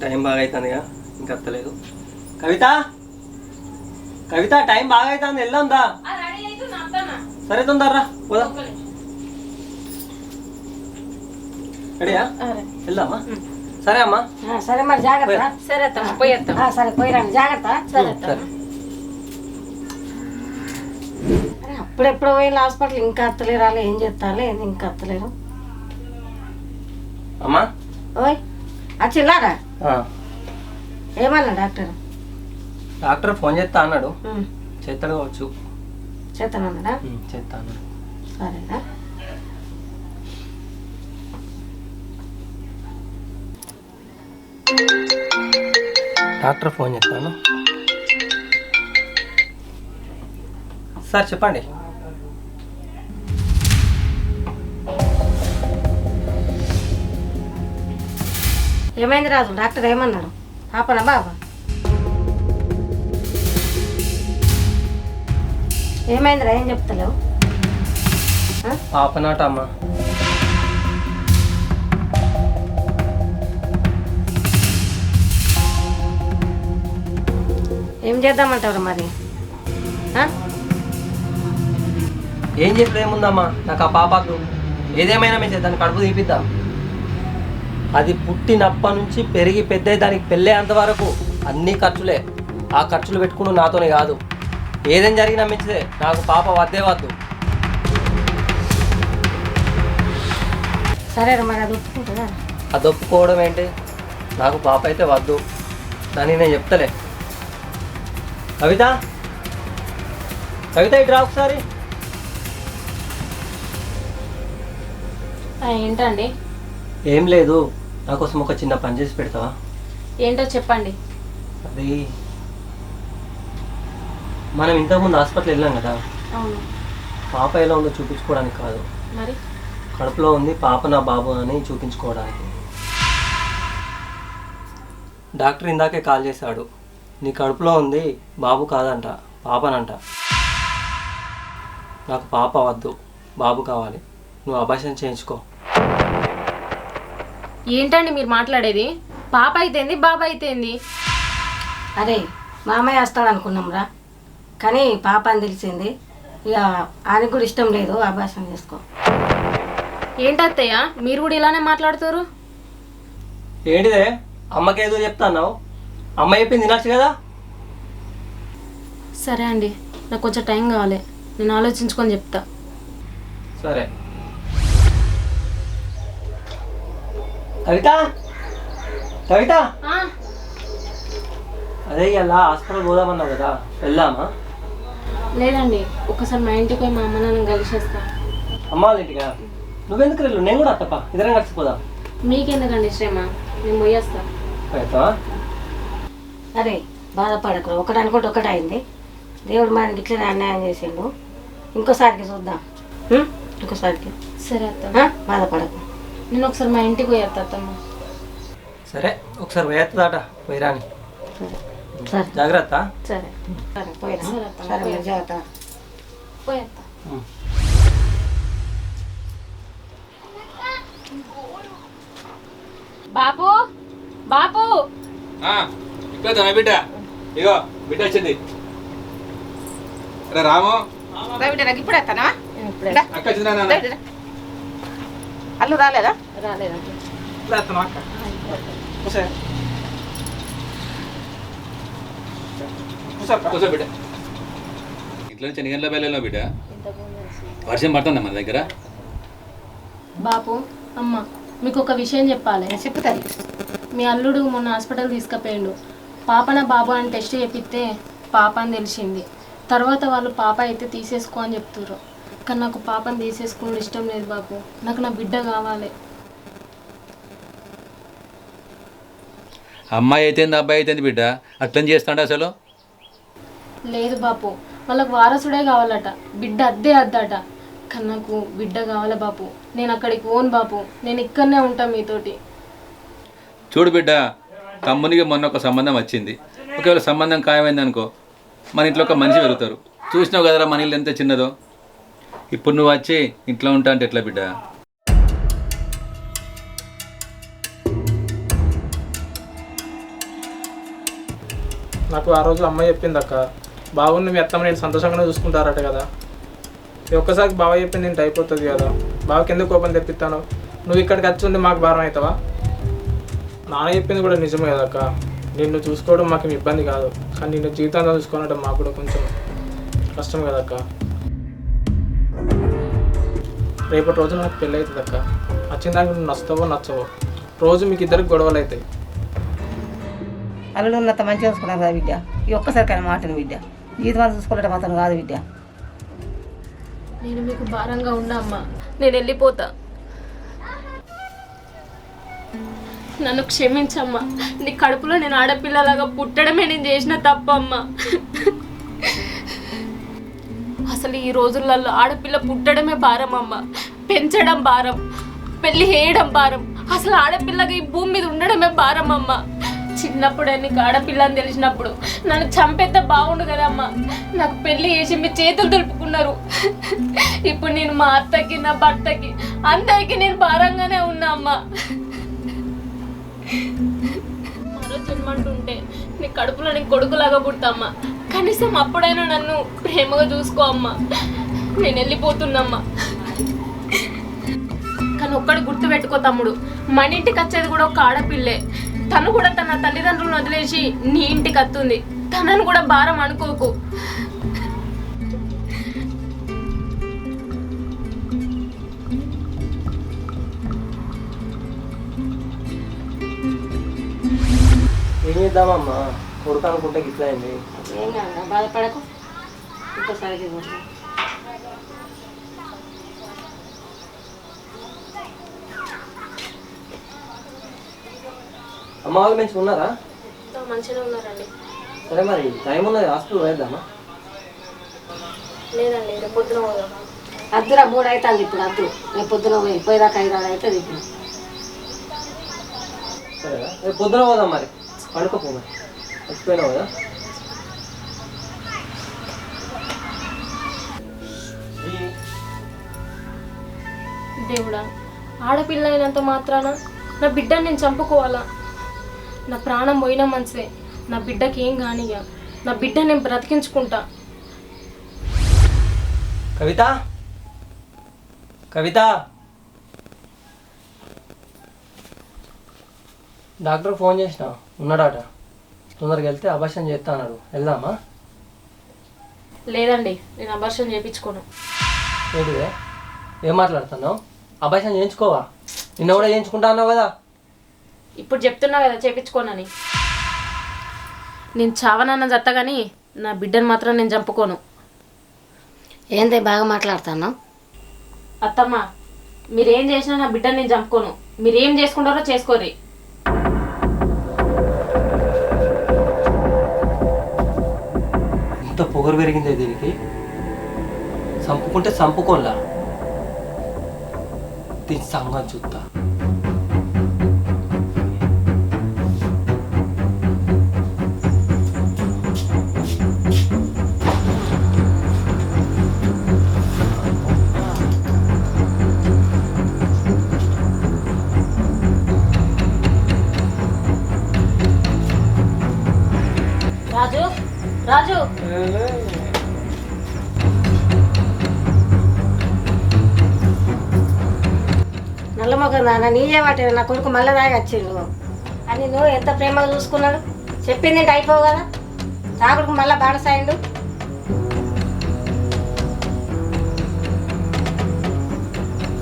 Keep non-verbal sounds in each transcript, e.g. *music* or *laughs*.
Time బాగా అవుతుందిగా ఇంకా అత్తలేదు. కవిత? కవిత time బాగా అవుతుంది వెళ్దాందా సరే తొందరరా పోదాం. రెడీయా? వెళ్దామా? సరే అమ్మా. సరే మరి జాగ్రత్త. సరే పోయేస్తాం ఆ, సరే పోయిరండి జాగ్రత్త. సరే అప్పుడెప్పుడు పోయిన హాస్పిటల్ ఇంకా అత్తలేరాలి ఏం చేస్తాలే ఇంకా అత్తలేరు. అమ్మా. ఓయ్ వచ్చిల్లారా ఆ, ఏమన్నా డాక్టర్? డాక్టర్ ఫోన్ చేస్తా అన్నాడు. చేస్తాడు కావచ్చు. చేస్తానన్నాడా? చేస్తా అన్నాడు. సరేనా. డాక్టర్ ఫోన్ చేస్తాను. సార్ చెప్పండి. ఏమైంది రాజు? డాక్టర్ ఏమన్నాడు పాపనా బాబా? ఏమైందిరా ఏం చెప్తలేవు? పాపనాట అమ్మా ఏం చేద్దామంటారు మరి? ఏం చేసేది ఏముందమ్మా నాకు ఆ పాపకు ఏదేమైనా మేము దాన్ని కడుపు తీపిద్దాం. అది పుట్టినప్పటి నుంచి పెరిగి పెద్ద దానికి పెళ్ళేంత వరకు అన్ని ఖర్చులే. ఆ ఖర్చులు పెట్టుకుని నాతోనే కాదు. ఏదేం జరిగినా మంచిదే నాకు పాప వద్దే వద్దు. సరే మరి అది ఒప్పుకుంటుందా అది ఒప్పుకోవడం ఏంటి? నాకు పాప అయితే వద్దు. దాన్ని నేను చెప్తలే. కవిత? కవిత ఇటు రా ఒకసారి. ఏంటండి ఏం లేదు. నా కోసం ఒక చిన్న పని చేసి పెడతావా? ఏంటో చెప్పండి. అది మనం ఇంతకుముందు హాస్పిటల్ వెళ్ళాం కదా. అవును. పాప ఎలా ఉందో చూపించుకోవడానికి కాదు. మరి? కడుపులో ఉంది పాప నా బాబు అని చూపించుకోవడానికి. డాక్టర్ ఇందాకే కాల్ చేశాడు. నీ కడుపులో ఉంది బాబు కాదంట పాపనంట. నాకు పాప వద్దు బాబు కావాలి. నువ్వు అభాషణ చేయించుకో. ఏంటండి మీరు మాట్లాడేది? పాప అయితేంది బాబా అయితేంది అరే మామయ్య వస్తాడు అనుకున్నాం రా కానీ పాప అని తెలిసింది. ఇక ఆయనకు కూడా ఇష్టం లేదు అభాషణ చేసుకో. ఏంటత్తయ్య? మీరు కూడా ఇలానే మాట్లాడుతారు? ఏంటిదే? అమ్మకేదో చెప్తాన్నావు అమ్మ చెప్పింది తినచ్చు కదా? సరే అండి నాకు కొంచెం టైం కావాలి. నేను ఆలోచించుకొని చెప్తా. సరే. కవిత? కవిత? అదే ఇలా హాస్పిటల్ పోదామన్నావు కదా వెళ్దామా? లేదండి ఒకసారి మా ఇంటికి పోయి మా అమ్మ నాన్న కలిసేస్తా అమ్మ వాళ్ళ ఇంటికా? నువ్వెందుకు వెళ్ళు? నేను కూడా అత్తప్ప ఇద్దరం కలిసిపోదాం మీకెందుకండి శ్రమ? నేను పోయేస్తా. అవుతావా అరే బాధపడకు ఒకటి అనుకుంటే ఒకటి అయింది. దేవుడు మనకి ఇట్లనే అన్యాయం చేసిండు. ఇంకోసారికి చూద్దాం. ఉం? ఇంకోసారికి. సరే అత్త? బాధపడకు. నేను ఒకసారి మా ఇంటికి పోయేస్తా అత్తమ్మ సరే ఒకసారి వేస్తుందాట పోయిరాని సరే. జాగ్రత్త. సరే. సరే పోయినా సరే అత్తమ్మ, సరే మరి జాగ్రత్త. పోయేస్తా. బాపు బాపు. తన బిడ్డ. ఇగో బిడ్డ వచ్చింది. రే రాము ఇప్పుడు వస్తానా ఇప్పుడే. అక్క వచ్చిందా నాన్న? అల్లు రాలేదా? బిడ్డ. ఇంట్లో వర్షం పడుతుందా మన దగ్గర? బాపు అమ్మ మీకు ఒక విషయం చెప్పాలి. చెప్తాను. మీ అల్లుడు మొన్న హాస్పిటల్ తీసుకుపోయిండు. పాపన బాబు అని టెస్ట్ చేపిస్తే పాప అని తెలిసింది. తర్వాత వాళ్ళు పాప అయితే తీసేసుకో అని చెప్తుర్రు. కానీ నాకు పాపని తీసేసుకోవడం ఇష్టం లేదు బాపు. నాకు నా బిడ్డ కావాలి. అమ్మాయి అయితేంది అబ్బాయి అయితేంది బిడ్డ? అట్లని చేస్తాడు అసలు? లేదు బాపు. వాళ్ళకు వారసుడే కావాలట. బిడ్డ అద్దే అద్దట. కానీ నాకు బిడ్డ కావాలి బాపు. నేను అక్కడికి ఓన్ బాపు. నేను ఇక్కడనే ఉంటా మీతోటి. చూడు బిడ్డ తమ్మునికి మొన్న ఒక సంబంధం వచ్చింది. ఒకవేళ సంబంధం ఖాయమైంది అనుకో మన ఇంట్లో ఒక మనిషి పెరుగుతారు. చూసినావు కదరా మన ఇల్లు ఎంత చిన్నదో? ఇప్పుడు నువ్వు వచ్చి ఇంట్లో ఉంటా అంటే ఎట్లా బిడ్డ? నాకు ఆ రోజు అమ్మాయి చెప్పింది అక్క. బావుని మీ అత్తమ్మ నేను సంతోషంగానే చూసుకుంటారట కదా. ఒక్కసారి బావ చెప్పింది నేను అయిపోతుంది కదా. బావకి ఎందుకు కోపం తెప్పిస్తాను? నువ్వు ఇక్కడికి వచ్చి ఉండి మాకు భారం అవుతావా? నాన్న చెప్పింది కూడా నిజమే కదా అక్క. నిన్ను చూసుకోవడం మాకు ఇబ్బంది కాదు. కానీ నిన్ను జీవితంలో చూసుకోవడం మాకు కూడా కొంచెం కష్టం కదా అక్క. రేపటి రోజు నాకు పెళ్ళి అవుతుంది అక్క. వచ్చిన దానికి నువ్వు నచ్చుతావో నచ్చవో. రోజు మీకు ఇద్దరికి గొడవలు అవుతాయి అల్లుడు ఉన్నంత మంచిగా చూసుకున్నాను కదా విద్య. ఈ ఒక్కసారికైనా మాటను విద్య. జీవితం చూసుకోవడం మాత్రం కాదు విద్య. నేను మీకు భారంగా ఉన్నా అమ్మా. నేను వెళ్ళిపోతా. నన్ను క్షమించమ్మా. నీ కడుపులో నేను ఆడపిల్లలాగా పుట్టడమే నేను చేసిన తప్పమ్మా. అసలు ఈ రోజులలో ఆడపిల్ల పుట్టడమే భారం అమ్మ. పెంచడం భారం. పెళ్ళి చేయడం భారం. అసలు ఆడపిల్లగా ఈ భూమి మీద ఉండడమే భారం అమ్మ. చిన్నప్పుడే నీకు ఆడపిల్ల అని తెలిసినప్పుడు నన్ను చంపేస్తే బాగుండు కదమ్మా నాకు పెళ్ళి చేసి మీ చేతులు దులుపుకున్నారు. ఇప్పుడు నేను మా అత్తకి నా భర్తకి అందరికీ నేను భారంగానే ఉన్నా అమ్మా. మరో జన్మంటుంటే నీ కడుపులో నీ కొడుకులాగా పుడతామ్మా కనీసం అప్పుడైనా నన్ను ప్రేమగా చూసుకో అమ్మా. నేను వెళ్ళిపోతున్నమ్మా. కానీ ఒక్కడు గుర్తు పెట్టుకో తమ్ముడు. మన ఇంటికి వచ్చేది కూడా ఒక ఆడపిల్లే. తను కూడా తన తల్లిదండ్రులను వదిలేసి నీ ఇంటికి వస్తుంది. తనను కూడా భారం అనుకోకు. ఏం చేద్దామమ్మా? కొడుకు అనుకుంటే ఇట్లా అయింది ఏం కాదు బాధపడకు ఇంకోసారికి చూద్దాం అమ్మ వాళ్ళు మంచిగా ఉన్నారా? మంచిగా ఉన్నారండి. సరే మరి టైం ఉన్నది హాస్పిటల్ వేద్దామా లేదండి రేపు పొద్దున పోదాం. అద్దురా మూడు అవుతుంది ఇప్పుడు అద్దు. రేపు పొద్దున పోయి పోయేదాకా ఐదు ఆరు అవుతుంది ఇప్పుడు. సరేనా? రేపు పొద్దున పోదాం మరి. పడుకోపో మరి. చచ్చిపోయినావు కదా? దేవుడా ఆడపిల్ల అయినంత మాత్రాన నా బిడ్డని నేను చంపుకోవాలా? నా ప్రాణం పోయినా మంచిదే నా బిడ్డకి ఏం కానిగా నా బిడ్డ నేను బ్రతికించుకుంటా. కవిత? కవిత? డాక్టర్ ఫోన్ చేసిన? ఉన్నాడట? తొందరగా వెళ్తే అభాషణ చేస్తా అన్నాడు. వెళ్దామా? లేదండి నేను అబర్షన్ చేయించుకోను ఏంటిదే ఏం మాట్లాడుతున్నావు? అభాషణ చేయించుకోవా? నిన్న కూడా చేయించుకుంటా అన్నావు కదా. ఇప్పుడు చెప్తున్నా కదా చేయించుకోనని నేను చావనన్న జత్త కానీ నా బిడ్డను మాత్రం నేను చంపుకోను. ఏందే బాగా మాట్లాడుతున్నావు? అత్తమ్మ మీరేం చేసినా నా బిడ్డను నేను చంపుకోను. మీరేం చేసుకుంటారో చేసుకోరి ఇంత పొగరు పెరిగిందే దీనికి? చంపుకుంటే చంపుకోల్లా దీని సంగతి చూస్తా రాజు రాజు నల్లమొక నాన్న నీయే వాటి నా కొడుకు మళ్ళీ దాగి వచ్చిండు అని నువ్వు ఎంత ప్రేమగా చూసుకున్నాడు? చెప్పింది ఏంటి అయిపోవు కదా? నా కొడుకు మళ్ళీ బాడసాయిండు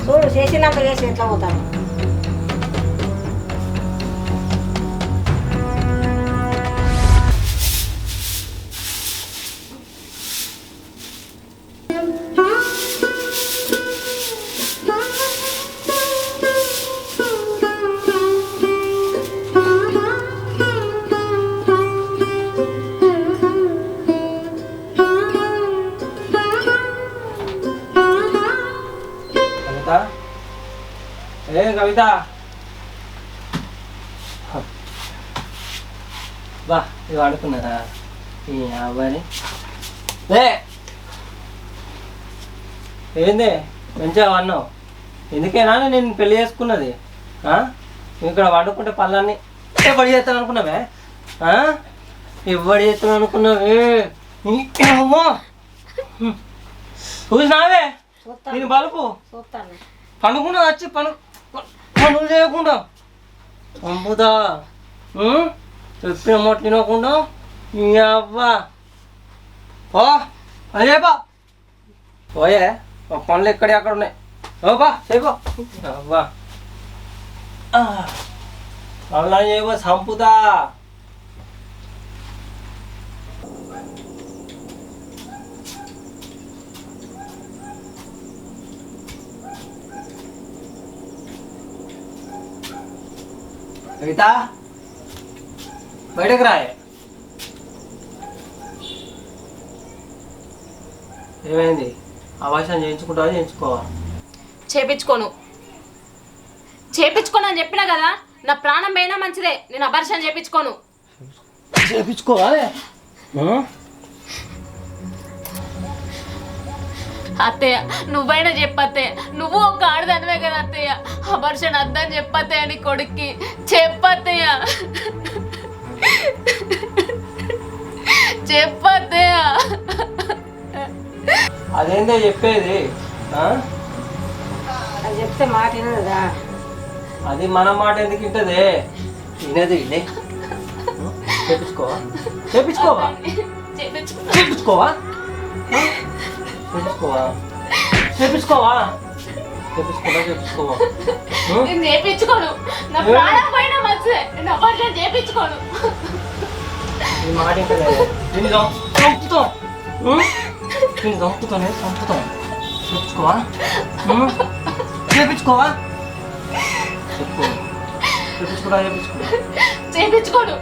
చూడు చేసినంత చేసి ఎట్లా పోతాను కవిత బా ఇవి ఆడుకున్నారా ఈ అబ్బాయి లే. ఏంది? మంచిగా అన్నావు ఎందుకేనా నేను పెళ్ళి చేసుకున్నది? ఇక్కడ వండుకుంటే పళ్ళన్నీ పడి చేస్తాను అనుకున్నావే? ఆ? ఎవడు చేస్తున్నావు అనుకున్నావే? చూసినావే? చూస్తాను. దీని బలుపు? చూస్తాను. పండుకున్నా వచ్చి పను పనులు చేయకుండా చంపుతా ఉం? చెప్పిన మాట తినకుండా నీ అవ్వ ఓ అదే బా పోయే ఆ పనులు ఎక్కడి అక్కడ ఉన్నాయి ఓ బా చేయబో అవ్వా అలా చేయబో చంపుతా కవిత బయటకు రాయే. ఏమైంది? ఆవాసం చేయించుకుంటావా చేయించుకోవా? చేపించుకోను. చేపించుకోను అని చెప్పినా కదా నా ప్రాణం పోయినా మంచిదే. నేను అబర్షన్ చేపించుకోను. చేయించుకోవా అత్తయ్య నువ్వైనా చెప్పత్తయ్య. నువ్వు ఒక ఆడదానివే కదా అత్తయ్య. అబర్షన్ అద్దని చెప్పత్తయ్య నీ కొడుక్కి. చెప్పత్తయ్య. చెప్పత్తయ్య. అదేందో చెప్పేది ఆ? అది చెప్తే మాట వినదుగా అది మన మాట ఎందుకు వింటది? వినది లే చేపించుకోవా చేపించుకోవా చేపించుకో చేపించుకోవా చేపించుకోవా చేపించుకోవా చేపించుకోవా? నేను చేపించుకోను నా ప్రాణం పోయినా మంచిదే నేను అబర్షన్ చేపించుకోను. నీ మాట వింటలే నేను చంపుతాం? నేను చంపుతానే చంపుతాం. చేపించుకోవా? చేపించుకోవా చెప్పు. చేపించుకోవా చేపించుకో చేపించుకోను.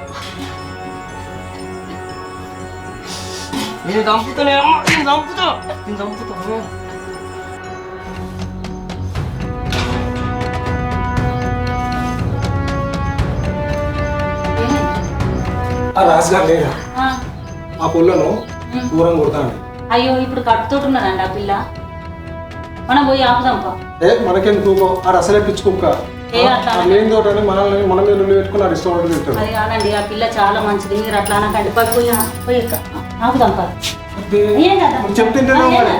నేను అమ్మ నేను చంపుతా నేను చంపుతా ఆ రాజుగారు లేడా ఆ పుల్లను దూరం కొడతాను అయ్యో ఇప్పుడు ఉన్నదండి ఆ పిల్ల మనం పోయి ఆపుదాంపా ఏ మనకెందుకు ఆడు అసలే పిచ్చుకుక్క ఏ అట్లా లేని తోటని మనల్ని మన మీద పెట్టుకుని ఉంటుంది తింటాడు అది కాదండి ఆ పిల్ల చాలా మంచిది మీరు అట్లా అనకండి పది పోయి ఆపుదాంపా అదే, ఏం కదా? మరి.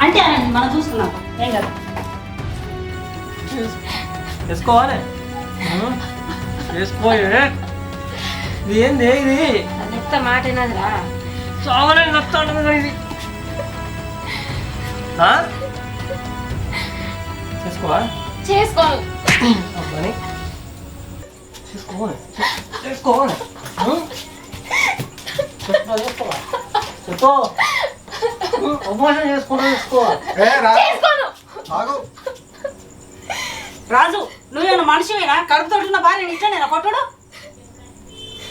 అంటే అనండి మనం చూసుకున్నాం ఏం కదా? వేసుకోవాలి. వేసుకోయే. ఇది ఏంది? ఇది? చెప్తే మాట వినదురా. చావలని నత్తాడు కదా ఇది. ఆ? చేసుకోవా? చేసుకోను అమ్మని చేసుకోవాలి. చేసుకోవాలి. చేసుకో చేసుకోవా చెప్పు ఉపవాసం చేసుకుంటా చేసుకోవాలి ఏ రా. చేసుకోను. ఆగు. రాజు నువ్వేమైనా మనిషివేనా? కడుపుతోటి ఉన్న భార్య ఇట్లా నేను కొట్టుడు.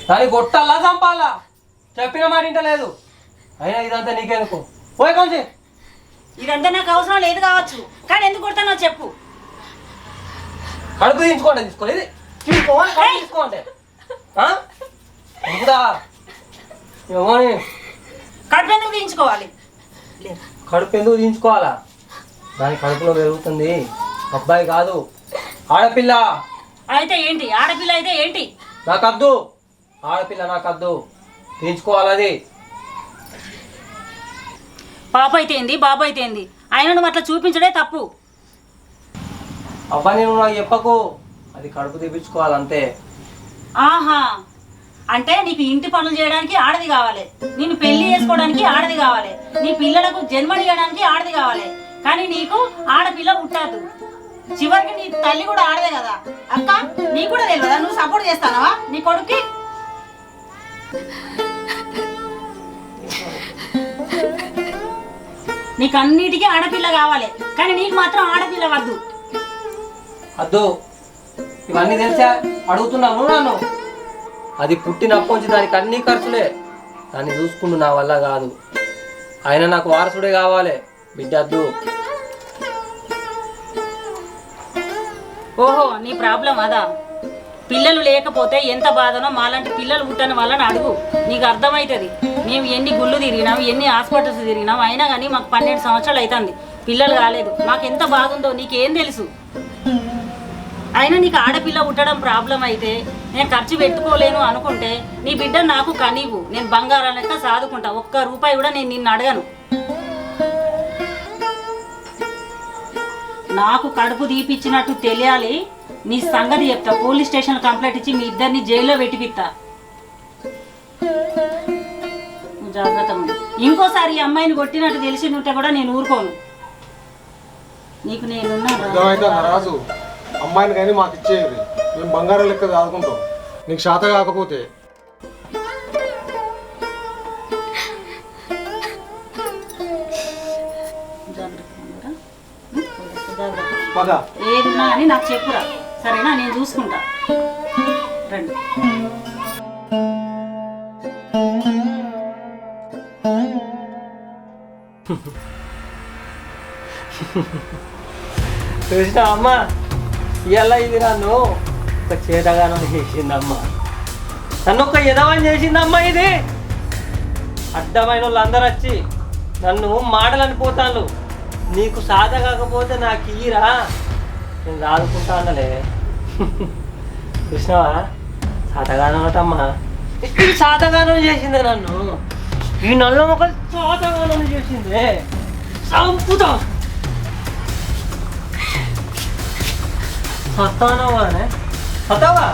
దాన్ని కొట్టాలా చంపాలా? చెప్పిన మాట వింటలేదు. అయినా ఇదంతా నీకెందుకు? పోయి కొంచెం. ఇదంతా నాకు అవసరం లేదు కావచ్చు. కానీ ఎందుకు కొడతానో చెప్పు. కడుపు తీయించుకోండి తీసుకోండి. ఇది. తీసుకోవాలి తీసుకోండి. ఆ? ఏమని కడుపు ఎందుకు తీయించుకోవాలి? కడుపు ఎందుకు తీయించుకోవాలా? దాని కడుపులో పెరుగుతుంది. అబ్బాయి కాదు. ఆడపిల్ల. అయితే ఏంటి? ఆడపిల్ల అయితే ఏంటి? నాకద్దు. ఆడపిల్ల నాకద్దు. తీయించుకోవాలి అది? పాప అయితే ఏంది? బాబు అయితే ఏంది? ఆయన నువ్వు అట్లా చూపించడే తప్పు. అబ్బాయి నేను నాకు చెప్పకు. అది కడుపు తీపించుకోవాలి అంతే ఆహా. అంటే నీకు ఇంటి పనులు చేయడానికి ఆడది కావాలి. నేను పెళ్ళి చేసుకోవడానికి ఆడది కావాలి. నీ పిల్లలకు జన్మనియడానికి ఆడది కావాలి. కానీ నీకు ఆడపిల్ల పుట్టదు. చివరికి నీ తల్లి కూడా ఆడదే కదా. అక్క నీకు కూడా తెలియదా? నువ్వు సపోర్ట్ చేస్తానవా? నీ కొడుక్కి? నీకు అన్నిటికీ ఆడపిల్ల కావాలి. కానీ నీకు మాత్రం ఆడపిల్ల వద్దు. అద్దు. ఇవన్నీ తెలిసా? అడుగుతున్నావు నన్ను? అది పుట్టినప్పటి నుంచి దానికి అన్ని ఖర్చులే. దాన్ని చూసుకుంటూ నా వల్ల కాదు. ఆయన నాకు వారసుడే కావాలి. బిడ్డద్దు ఓహో నీ ప్రాబ్లం అదా? పిల్లలు లేకపోతే ఎంత బాధనో మాలాంటి పిల్లలు పుట్టని వాళ్ళని అడుగు. నీకు అర్థమవుతుంది మేము ఎన్ని గుళ్ళు తిరిగినాం ఎన్ని హాస్పిటల్స్ తిరిగినాం అయినా కానీ మాకు పన్నెండు సంవత్సరాలు అవుతుంది పిల్లలు కాలేదు. మాకు ఎంత బాధ ఉందో నీకేం తెలుసు? అయినా నీకు ఆడపిల్ల పుట్టడం ప్రాబ్లం అయితే నేను ఖర్చు పెట్టుకోలేను అనుకుంటే నీ బిడ్డ నాకు కనీవు. నేను బంగారం లెక్క సాదుకుంటా. ఒక్క రూపాయి కూడా నేను నిన్ను అడగను. నాకు కడుపు తీపిచ్చినట్టు తెలియాలి. నీ సంగతి చెప్తా. పోలీస్ స్టేషన్ కంప్లైంట్ ఇచ్చి మీ ఇద్దరిని జైల్లో పెట్టిపిస్తా జాగ్రత్త ఇంకోసారి ఈ అమ్మాయిని కొట్టినట్టు తెలిసి ఉంటే కూడా నేను ఊరుకోను. నీకు నేనున్నా అమ్మాయిని కానీ మాకు ఇచ్చేయండి బంగారం లెక్క ఆదుకుంటాం నీకు శాత కాకపోతే. పద. ఏదున్నా అని నాకు చెప్పురా. సరేనా? నేను చూసుకుంటా. రండి. చూసిన అమ్మ ఇవాళ ఇది నన్ను. ఒక చేతగానం చేసిందమ్మ. నన్ను ఒక యదవని చేసిందమ్మా ఇది. అర్థమైన వాళ్ళు అందరు వచ్చి నన్ను మాటలు అనిపోతాను నీకు సాధ కాకపోతే నాకు ఇయ్యరా. నేను రాదుకుంటానులే కృష్ణవా *laughs* సాధగానం అటమ్మా. *clears throat* ఈ సాధగానం చేసిందే నన్ను. ఈ నల్ల ఒక సాధగానం చేసిందే. సంపుతా. సత్తానవానే సత్తావా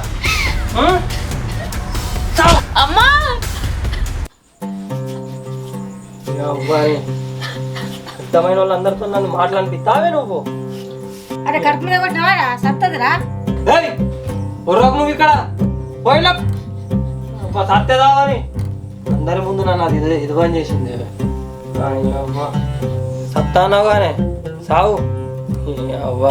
అమ్మా! అబ్బాయి అర్థమైన వాళ్ళందరితో నన్ను మాట్లాడిపిస్తావే నువ్వు? అరే కడుపు మీద కొట్టినవాడా సత్తదిరా. ఉర్రకు నువ్వు ఇక్కడ. పోయిలా. సత్యదావని అందరి ముందు నన్ను అది ఇది ఇది పని చేసింది. సత్తానవానే సావు. అవ్వ